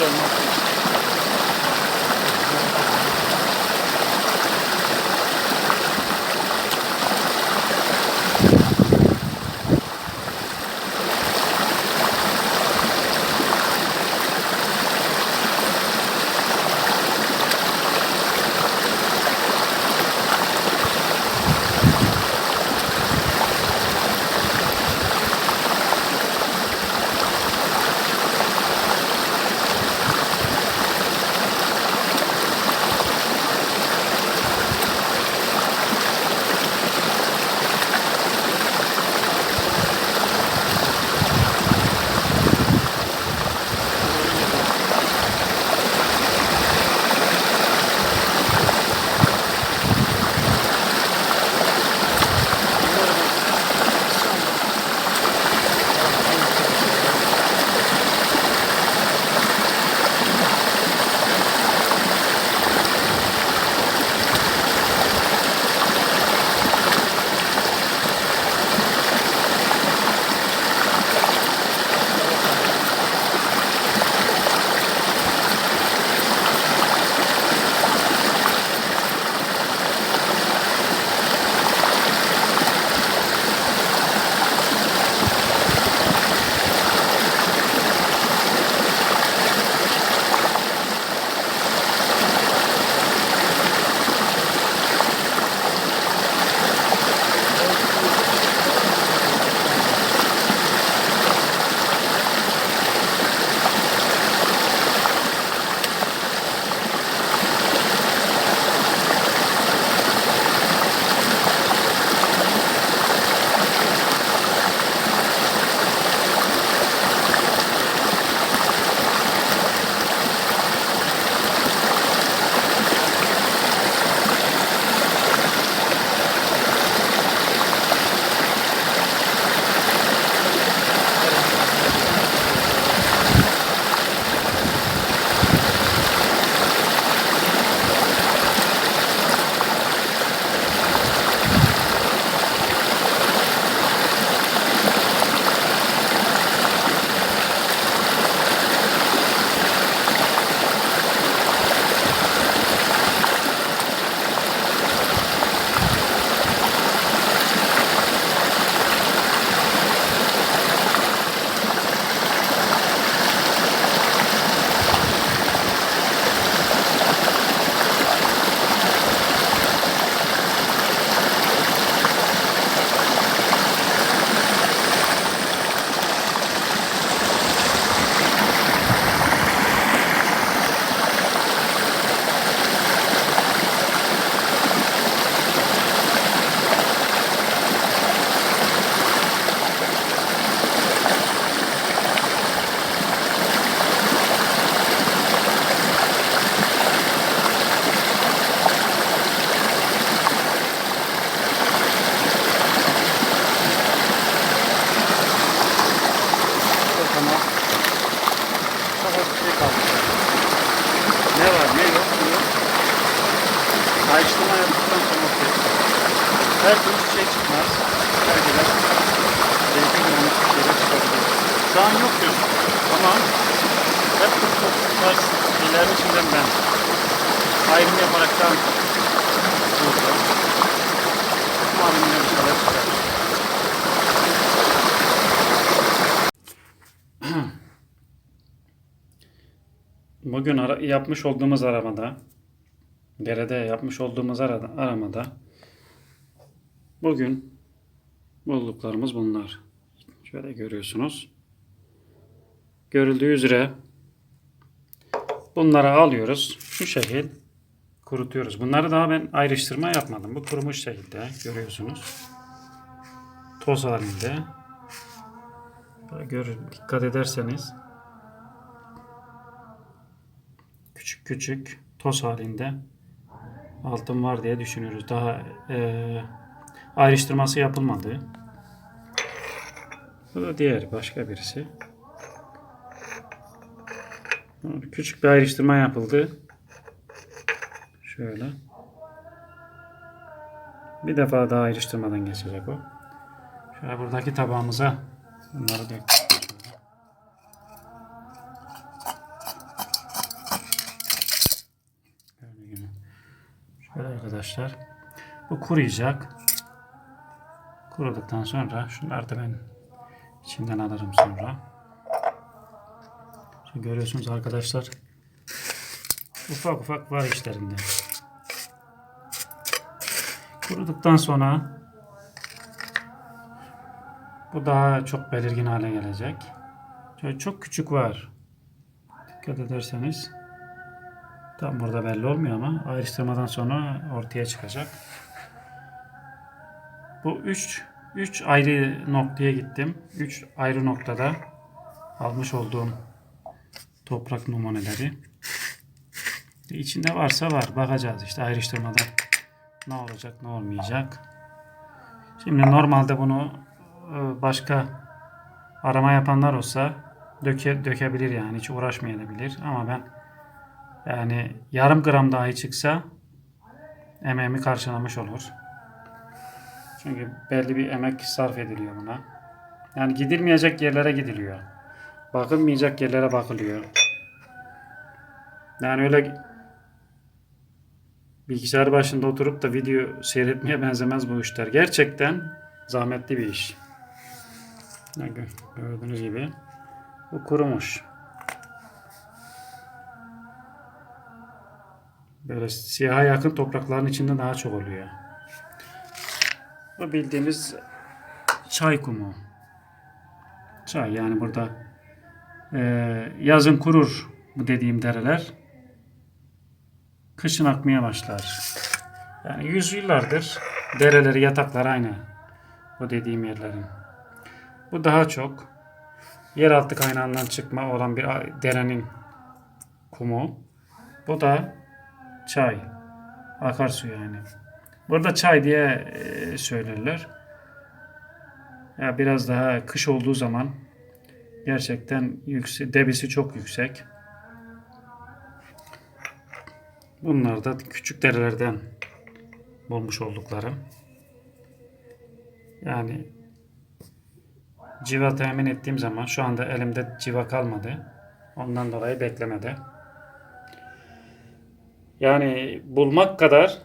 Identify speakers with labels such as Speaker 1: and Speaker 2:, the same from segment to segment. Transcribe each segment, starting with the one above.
Speaker 1: Belli Ayrıştırma yaptıktan sonra. Her türlü şey çıkmaz. Belgeler yanlış bir şeyler çıkabilir. Şu an yok diyorsun. Ama hep bu, tarz şeylerin içinden ben ayrım yaparaktan yine bir şeyler çıkar. Bugün yapmış olduğumuz aramada, derede yapmış olduğumuz aramada, bugün bulduklarımız bunlar. Şöyle görüyorsunuz. Görüldüğü üzere bunları alıyoruz. Şu şekil kurutuyoruz. Bunları daha ben ayrıştırma yapmadım. Bu kurumuş şekilde görüyorsunuz. Toz halinde. Görün, dikkat ederseniz küçük küçük toz halinde altın var diye düşünüyoruz. Daha eee, ayrıştırması yapılmadı. Bu da diğer başka birisi. Küçük bir ayrıştırma yapıldı. Şöyle. Bir defa daha ayrıştırmadan geçecek o. Şöyle buradaki tabağımıza bunları döktük. Gördüğünüz gibi. Şöyle arkadaşlar. Bu kuruyacak. Kuruduktan sonra şunları da ben içinden alırım sonra. Şimdi görüyorsunuz arkadaşlar. Ufak ufak var işlerinde. Kuruduktan sonra bu daha çok belirgin hale gelecek. Çok küçük var. Dikkat ederseniz tam burada belli olmuyor ama ayrıştırmadan sonra ortaya çıkacak. Bu 3 3 ayrı noktaya gittim. 3 ayrı noktada almış olduğum toprak numuneleri. İçinde varsa var. Bakacağız işte ayrıştırmada ne olacak ne olmayacak. Şimdi normalde bunu e, başka arama yapanlar olsa döke, dökebilir yani hiç uğraşmayabilir ama ben yani yarım gram dahi çıksa emeğimi karşılamış olur. Çünkü belli bir emek sarf ediliyor buna. Yani gidilmeyecek yerlere gidiliyor. Bakılmayacak yerlere bakılıyor. Yani öyle bilgisayar başında oturup da video seyretmeye benzemez bu işler. Gerçekten zahmetli bir iş. Gördüğünüz gibi bu kurumuş. Böyle siyaha yakın toprakların içinde daha çok oluyor. Bu bildiğimiz çay kumu. Çay yani burada eee, yazın kurur bu dediğim dereler. Kışın akmaya başlar. Yani yüzyıllardır dereleri, yataklar aynı. Bu dediğim yerlerin. Bu daha çok yeraltı kaynağından çıkma olan bir derenin kumu. Bu da çay. Akarsu yani. Burada çay diye e, söylerler. Ya biraz daha kış olduğu zaman gerçekten yüksek, debisi çok yüksek. Bunlar da küçük derelerden bulmuş olduklarım. Yani civa temin ettiğim zaman şu anda elimde civa kalmadı. Ondan dolayı beklemede. Yani bulmak kadar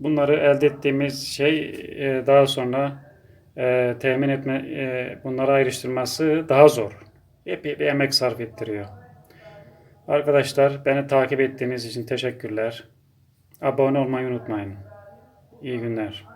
Speaker 1: bunları elde ettiğimiz şey e, daha sonra e, temin etme, e, bunları ayrıştırması daha zor. Epey bir emek sarf ettiriyor. Arkadaşlar beni takip ettiğiniz için teşekkürler. Abone olmayı unutmayın. İyi günler.